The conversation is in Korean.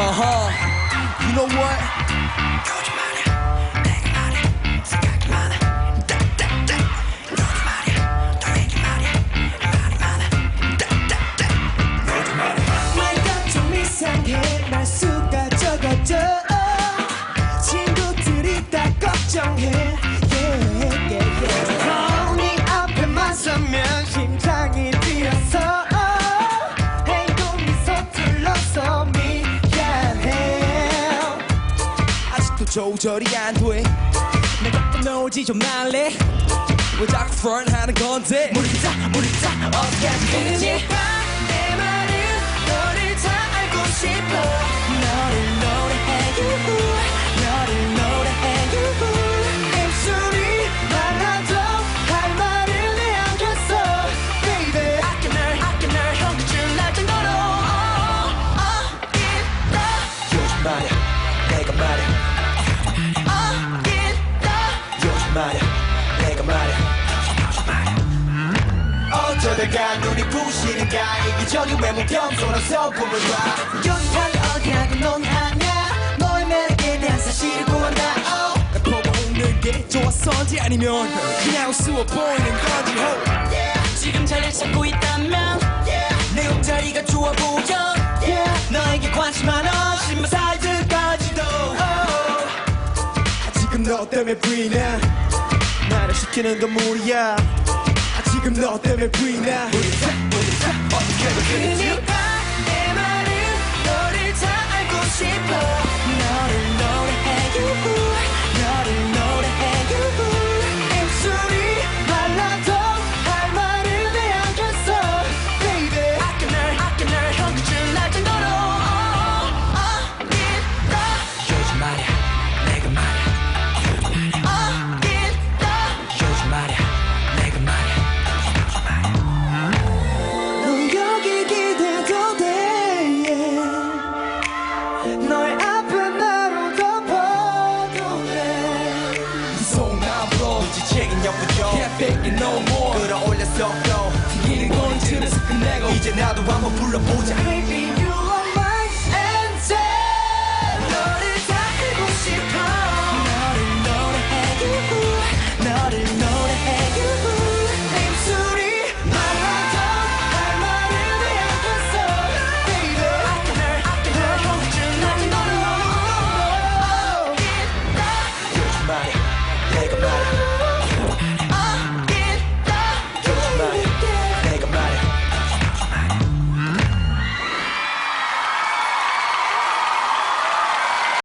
Uh-huh. You know what? 조절이 안 돼. 내가 떠놀지 좀 말래. 왜 자꾸 front 하는 건데? 모르겠다 모르겠다 어떻게 말야 내가 말야 어쩌다가 눈이 부시는가 이기적인 외모 겸손한 꿈을 봐. 달리 어디하고 논하냐 너의 매력에 대한 사실을 구한다. Oh. 좋았었지 아니면 그냥 우스워 보이는 건지. 호. 지금 자리를 찾고 있다면 내 옆자리가 좋아 보여. 너에게 관심 많아. 신발 사이즈까지도. 지금 너 때문에 부인해 나를 시키는 건 무리야. 아, 지금 너 때문에 부인해. 그니까 너의 앞에 나로 덮어도 돼 손아부러 지책인 역부족 Can't fake it no more. 끌어올렸어 또 이는 건 틈에서 끝내고. 이제 나도 한번 불러보자. Baby